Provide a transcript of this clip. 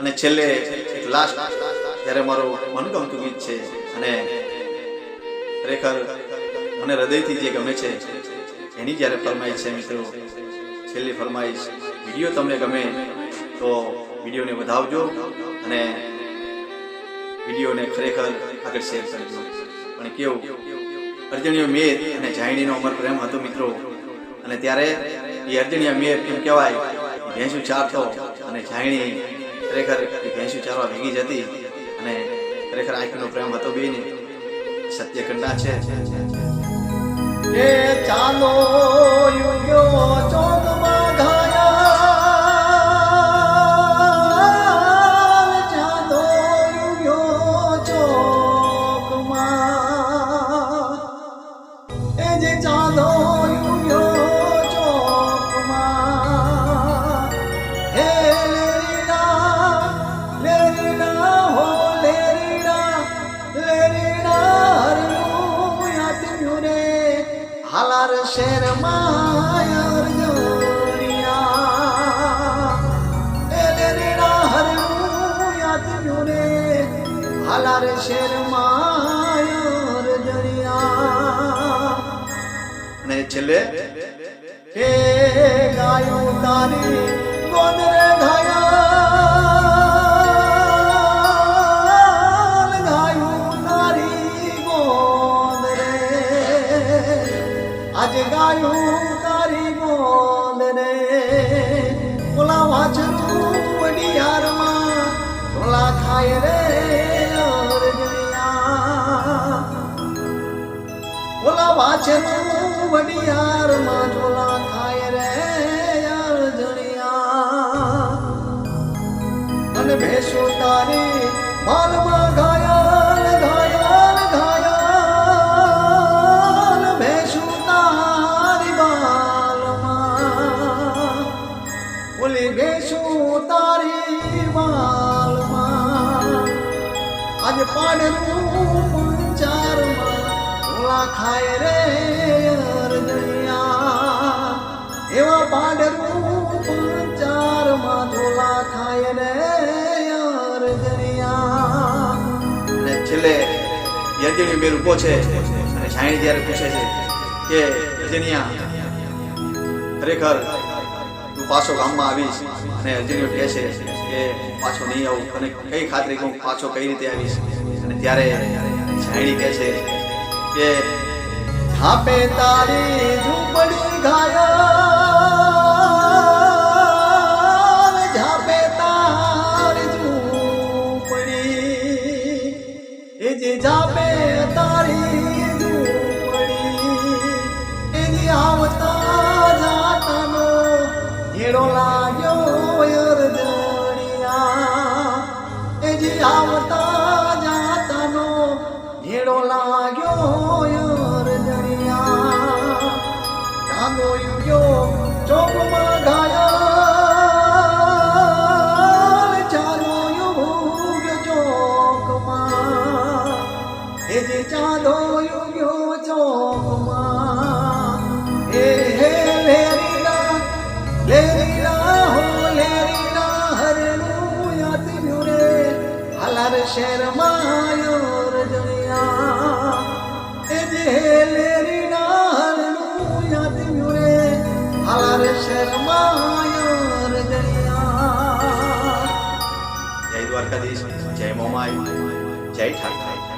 અને છેલ્લે લાસ્ટ જ્યારે મારું મનગમતું ગીત છે અને ખરેખર મને હૃદયથી જે ગમે છે, એની જ્યારે ફરમાઈશ છે મિત્રો, છેલ્લી ફરમાઈશ, વીડિયો તમને ગમે તો વિડીયોને વધાવજો અને વિડીયોને ખરેખર આગળ શેર કરજો. પણ કેવું, અર્જણીય મેર અને જાયણીનો અમર પ્રેમ હતો મિત્રો. અને ત્યારે એ અર્જણીય મેર એમ કહેવાય ભેંસું ચારતો અને જાયણી ખરેખર એ ભેંસું ચારવા ભેગી જતી અને ખરેખર આંખનો પ્રેમ હતો બેને સત્ય કંડા છે ચાલો আলার শের মায়ার আলার শের মায়ার জোড়িয়া নে মানে ছেলে? হে গায়ু তারি গোদরে ধায়া આજે ગાયો તારી ગોદરે ઓલા વાછરું વડિયારમાં ઢોલા ખાય રે ઓલા વાછનું વડિયાર આજ પાડનું પંચારમાં ઢોલા ખાય રે અરજણિયા એવા પાડનું પંચારમાં ઢોલા ખાય રે અરજણિયા અને છેલ્લે યજ્ઞની મેર ઊભો છે અને જાયણી જ્યારે પૂછે છે કે અજનિયા ખરેખર તું પાછો ગામમાં આવીશ? અને અર્જુનીઓ કહે છે કે પાછો નહીં આવું અને કઈ ખાતરી કે હું પાછો કઈ રીતે આવીશ? અને ત્યારે જાણી કહે છે કે, થાપે તારી ઝૂંપડી ઘાયલ ઝાપે તારી ઝૂંપડી, એ ઝાપે તારી ઝૂંપડી, એની આવતા જાતાનો હેડો લાગ્યો આવતા જાતાનો હેડો લાગ્યો અરજણિયા ચાંદો યુગ્યો ચોકમાં ઘાયલ ચાલો યુગ્યો ચોકમાં. એ જે ચાંદો યુગ્યો ચોકમાં. એ હે લેરીના લેરીના હાલાર શેરમાં અરજણિયા એ જે લેરીના યાદ યાત્યું હાર હાલાર શેરમાં અરજણિયા જય દ્વારકાધીશ, જય મોમાઈ, જય ઠાકર.